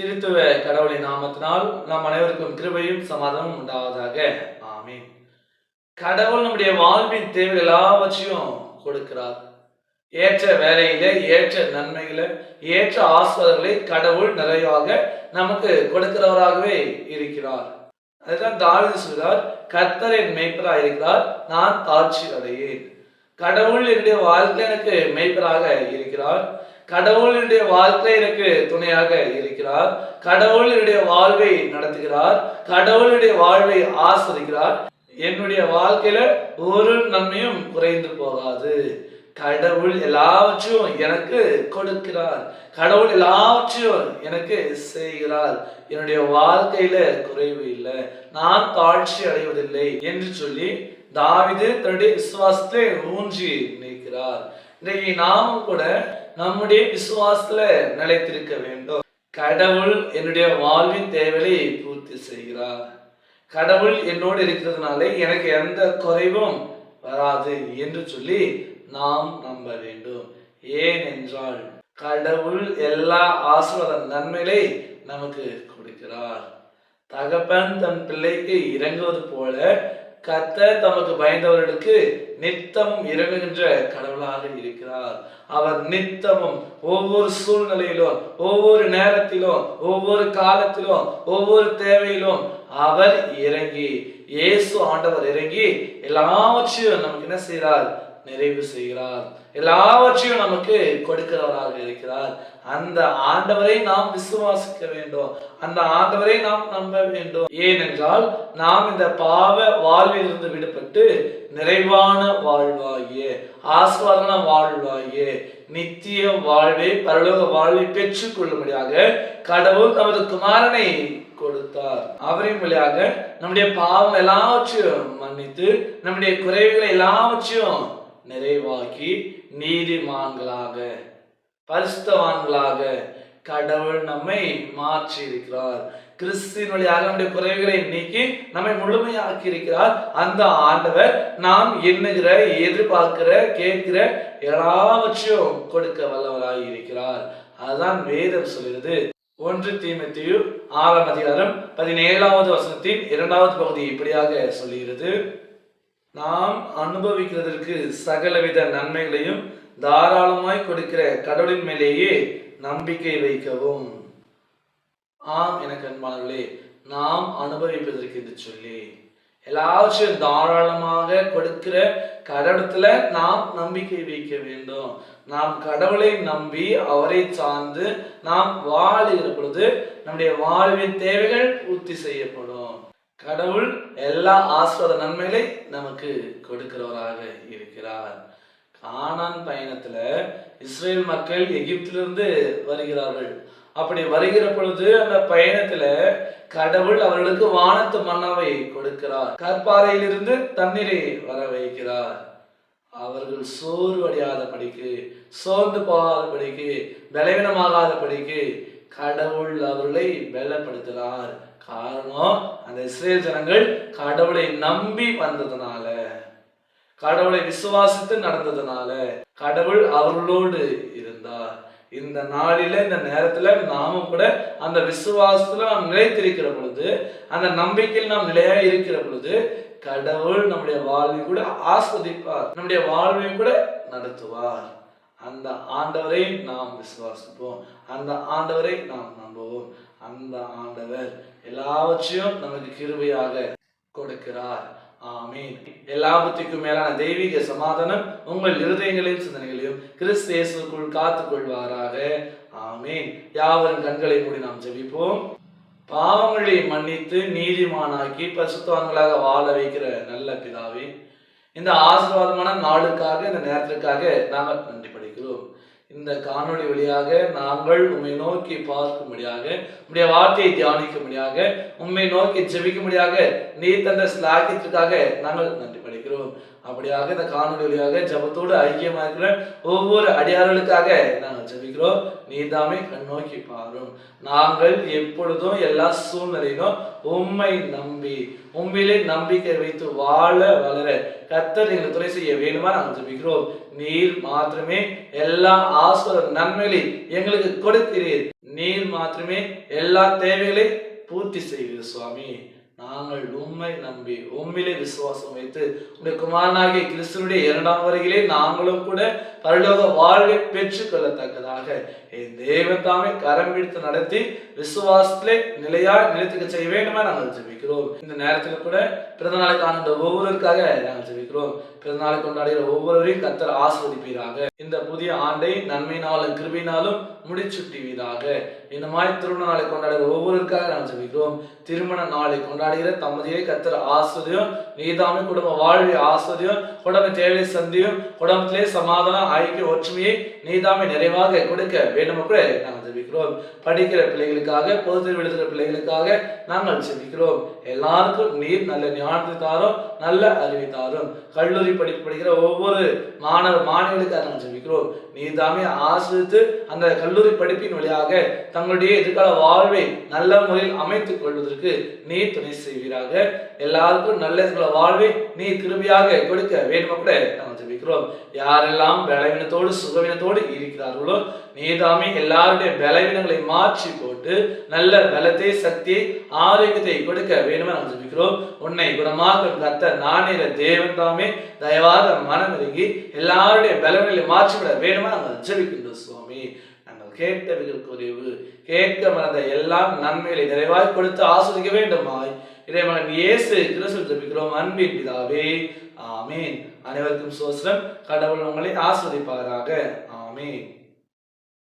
திருத்துவ கடவுளின் நாமத்தினால் நாம் அனைவருக்கும் கிருபையும் சமாதானம் உண்டாவதாக. ஆமென். கடவுள் நம்முடைய வாழ்வின் தேவை எல்லாவற்றையும் கொடுக்கிறார். ஏற்ற வேலையில ஏற்ற நன்மைகளை ஏற்ற ஆஸ்வாதங்களை கடவுள் நிறைவாக நமக்கு கொடுக்கிறவராகவே இருக்கிறார். அதுதான் தாவீது சொல்கிறார் கர்த்தர் என் மெய்ப்பராக இருக்கிறார் நான் தாழ்ச்சி அடையேன் கடவுள் என்னுடைய வாழ்க்கை எனக்கு மெய்ப்பராக இருக்கிறார். கடவுளினுடைய வாழ்க்கை எனக்கு துணையாக இருக்கிறார். கடவுளினுடைய வாழ்வை நடத்துகிறார். கடவுளுடைய வாழ்வை ஆசிரிக்கிறார் என்னுடைய வாழ்க்கையில ஒரு நன்மையும் குறைந்து போகாது. கடவுள் எல்லாவற்றையும் எனக்கு கொடுக்கிறார். கடவுள் எல்லாவற்றையும் எனக்கு செய்கிறார். என்னுடைய வாழ்க்கையில குறைவு இல்லை. நான் தாழ்ச்சி அடைவதில்லை என்று சொல்லி தாவிது தன்னுடைய விசுவாசத்தை ஊன்றி நிற்கிறார். இன்றைக்கு நாமும் கூட நம்முடைய விசுவாசத்துல நிலைத்திருக்க வேண்டும். கடவுள் என்னுடைய வாழ்வின் தேவையை பூர்த்தி செய்கிறார். கடவுள் என்னோடு இருக்கிறதுனால எனக்கு எந்த குறைவும் வராது என்று சொல்லி நாம் நம்ப வேண்டும். ஏனென்றால் கடவுள் எல்லா ஆசீர்வாத நன்மைகளை நமக்கு கொடுக்கிறார். தகப்பன் தன் பிள்ளைக்கு இறங்குவது போல கத்த தமக்கு பயந்தவர்களுக்கு நித்தமும் இறங்குகின்ற கடவுளாக இருக்கிறார். அவர் நித்தமும் ஒவ்வொரு சூழ்நிலையிலும் ஒவ்வொரு நேரத்திலும் ஒவ்வொரு காலத்திலும் ஒவ்வொரு தேவையிலும் அவர் இறங்கி இயேசு ஆண்டவர் இறங்கி எல்லாவற்றையும் நமக்கு என்ன செய்கிறார்? நிறைவு செய்கிறார். எல்லாவற்றையும் நமக்கு கொடுக்கிறவராக இருக்கிறார். அந்த ஆண்டவரை நாம் விசுவாசிக்க வேண்டும். அந்த ஆண்டவரை நாம் நம்ப வேண்டும். ஏனென்றால் நாம் இந்த பாவ வாழ்வில் இருந்து விடுபட்டு நிறைவான வாழ்வாகிய ஆஸ்வாதன வாழ்வாகிய நித்திய வாழ்வை பரலோக வாழ்வை பெற்றுக் கொள்ளும்படியாக கடவுள் தமது குமாரனை கொடுத்தார். அவரின் வழியாக நம்முடைய பாவம் எல்லாவற்றையும் மன்னித்து நம்முடைய குறைவுகளை எல்லாவற்றையும் நிறைவாக்கி நீதிமான்களாக பரிசுத்தவான்களாக கடவுள் நம்மை மாற்றி இருக்கிறார் கிறிஸ்தின் வழியாக நம்முடைய குறைவுகளை நீக்கி நம்மை முழுமையாக்கி இருக்கிறார் அந்த ஆண்டவர் நாம் எண்ணுகிற எதிர்பார்க்கிற கேட்கிற எல்லாவற்றையும் கொடுக்க வல்லவராய் இருக்கிறார். அதுதான் வேதம் சொல்கிறது ஒன்று தீமத்தியு ஆறாம் அதிகாரம் பதினேழாவது வசனத்தின் இரண்டாவது பகுதி இப்படியாக சொல்லுகிறது. நாம் அனுபவிக்கிறதற்கு சகலவித நன்மைகளையும் தாராளமாய் கொடுக்கிற கடவுளின் மேலேயே நம்பிக்கை வைக்கவும். ஆம் எனக்கு அன்பானவர்களே நாம் அனுபவிப்பதற்கு என்று சொல்லி. எல்லாவற்றையும் தாராளமாக கொடுக்கிற கடவுளத்துல நாம் நம்பிக்கை வைக்க வேண்டும். நாம் கடவுளை நம்பி அவரை சார்ந்து நாம் வாழுகிற பொழுது நம்முடைய வாழ்வின் தேவைகள் பூர்த்தி செய்யப்படும். கடவுள் எல்லா ஆஸ்வத நன்மைகளை நமக்கு கொடுக்கிறவராக இருக்கிறார். கானான் பயணத்துல இஸ்ரேல் மக்கள் எகிப்திலிருந்து வருகிறார்கள். அப்படி வருகிற பொழுது அந்த பயணத்துல கடவுள் அவர்களுக்கு வானத்து மன்னாவை கொடுக்கிறார். கற்பாறையிலிருந்து தண்ணீரை வர வைக்கிறார் அவர்கள் சோர்வடையாத படிக்கு சோர்ந்து போகாத படிக்கு பலவீனமாகாத படிக்கு கடவுள் அவர்களை பலப்படுத்தினார் காரணம் அந்த இஸ்ரேல் ஜனங்கள் கடவுளை நம்பி வந்ததுனால கடவுளை விசுவாசித்து நடந்ததுனால கடவுள் அவர்களோடு இருந்தார். இந்த நாளில இந்த நேரத்துல நாமும் கூட அந்த விசுவாசத்துல நாம் நிலைத்திருக்கிற பொழுது அந்த நம்பிக்கையில் நாம் நிலையா இருக்கிற பொழுது கடவுள் நம்முடைய வாழ்வை கூட ஆஸ்வதிப்பார் நம்முடைய வாழ்வையும் கூட நடத்துவார். அந்த ஆண்டவரை நாம் விசுவாசிப்போம். அந்த ஆண்டவரை நாம் நம்புவோம். அந்த ஆண்டவர் எல்லாவற்றையும் நமக்கு கிருபையாக கொடுக்கிறார். ஆமீன். எல்லாவற்றுக்கும் மேலான தெய்வீக சமாதானம் உங்கள் இருதயங்களையும் சிந்தனைகளையும் கிறிஸ்து இயேசுக்குள் காத்துக் கொள்வாராக ஆமீன். யாவரும் கண்களை மூடி நாம் ஜெபிப்போம். பாவங்களை மன்னித்து நீதிமானாக்கி பசுத்தவான்களாக வாழ வைக்கிற நல்ல பிதாவே இந்த ஆசீர்வாதமான நாளுக்காக இந்த நேரத்திற்காக நாங்கள் நன்றி படிக்கிறோம். இந்த காணொளி வழியாக நாங்கள் உண்மை நோக்கி பார்க்கும்படியாக உடைய வார்த்தையை தியானிக்கும்படியாக உண்மை நோக்கி ஜெபிக்கும்படியாக நீ தந்த ஸ்லாக்கியத்திற்காக நாங்கள் நன்றி. படிக்கிறோம். அப்படியாக இந்த காணொலி வழியாக ஜபத்தோடு ஐக்கியமாக இருக்கிற ஒவ்வொரு அடியார்களுக்காக நாங்கள் ஜபிக்கிறோம். நீதாமே கண் நோக்கி பாரும். நாங்கள் எப்பொழுதும் எல்லா சூழ்நிலையிலும் உண்மை நம்பி உண்மையிலே நம்பிக்கை வைத்து வாழ வளர கத்தர் எங்கள் துணை செய்ய வேணுமா நாங்கள் ஜபிக்கிறோம். நீர் மாத்திரமே எல்லா ஆசுர நன்மைகளை எங்களுக்கு கொடுக்கிறீர். நீர் மாத்திரமே எல்லா தேவைகளை பூர்த்தி செய்வீர் சுவாமி. நாங்கள் உண்மை நம்பி உண்மையிலே விசுவாசம் வைத்து உடைய குமாரனாகிய கிறிஸ்துவனுடைய இரண்டாம் வரையிலே நாங்களும் கூட பரலோக வாழ்வை பெற்றுக் கொள்ளத்தக்கதாக என் தேவன் தாமே கரம் பிடித்து நடத்தி விசுவாசத்திலே நிலையா நிலைத்துக்க செய்ய வேண்டுமா நாங்கள் ஜெபிக்கிறோம். இந்த நேரத்தில் கூட பிறந்த நாளை காணுகிற ஒவ்வொருவருக்காக நாங்கள் ஜெபிக்கிறோம். பிறந்த நாளை கொண்டாடுகிற ஒவ்வொருவரையும் கத்தர் ஆஸ்வதிப்பீராக இந்த புதிய ஆண்டை நன்மையினாலும் கிருபினாலும் முடிச்சுட்டுவீராக. இந்த மாதிரி திருமண நாளை கொண்டாடுகிற ஒவ்வொருவருக்காக நாங்கள் ஜெபிக்கிறோம். திருமண நாளை கொண்டாடுகிற தம்பதியை கத்தர் ஆசிரியம் நீதாமே குடும்ப வாழ்வை ஆசிரியம் குடும்ப தேவை சந்தியும் குடும்பத்திலே சமாதானம் ஐக்கிய ஒற்றுமையை நீதாமே நிறைவாக கொடுக்க வேண்டும் என்று நாங்கள் ஜெபிக்கிறோம். படிக்கிற பிள்ளைகளுக்காக பொது தேர்வு எழுதுகிற பிள்ளைகளுக்காக நாங்கள் ஜெபிக்கிறோம். எல்லாருக்கும் நீர் நல்ல ஞானத்தை தாரும் நல்ல அறிவை தாரும். கல்லூரி படிப்பு படிக்கிற ஒவ்வொரு மாணவ மாணவிகளுக்காக நாங்கள் ஜெபிக்கிறோம். நீதாமே ஆசிரித்து அந்த கல்லூரி படிப்பின் வழியாக தங்களுடைய எதிர்கால வாழ்வை நல்ல முறையில் அமைத்துக் கொள்வதற்கு நீ துணை செய்வீராக. எல்லாருக்கும் நல்ல வாழ்வை நீ கிருபியாக கொடுக்க வேண்டும் கூட நாங்கள் ஜெபிக்கிறோம். யாரெல்லாம் பலவீனத்தோடு சுகவீனத்தோடு இருக்கிறார்களோ நீதாமே எல்லாருடைய பலவீனங்களை மாற்றி போட்டு நல்ல பலத்தை சக்தியை ஆரோக்கியத்தை கொடுக்க வேணுமே நாம் ஜபிக்கிறோம். உன்னை குணமாக கத்த நானே தேவன் தாமே. தயவாத மனம் இறங்கி எல்லாருடைய பலவீனங்களை மாற்றிவிட வேண்டுமா நாங்கள் ஜபிக்கின்றோம் சுவாமி. நாங்கள் கேட்டவைகள் குறைவு கேட்க மறந்த எல்லாம் நன்மைகளை நிறைவாய் கொடுத்து ஆஸ்வதிக்க வேண்டுமாய். இறைமகன் இயேசு கிறிஸ்து ஜெபிக்கிறோம். அன்பின் பிதாவே ஆமேன். அனைவருக்கும் சோஸ்ரம். கடவுள் உங்களை ஆஸ்வதிப்பாராக ஆமேன்.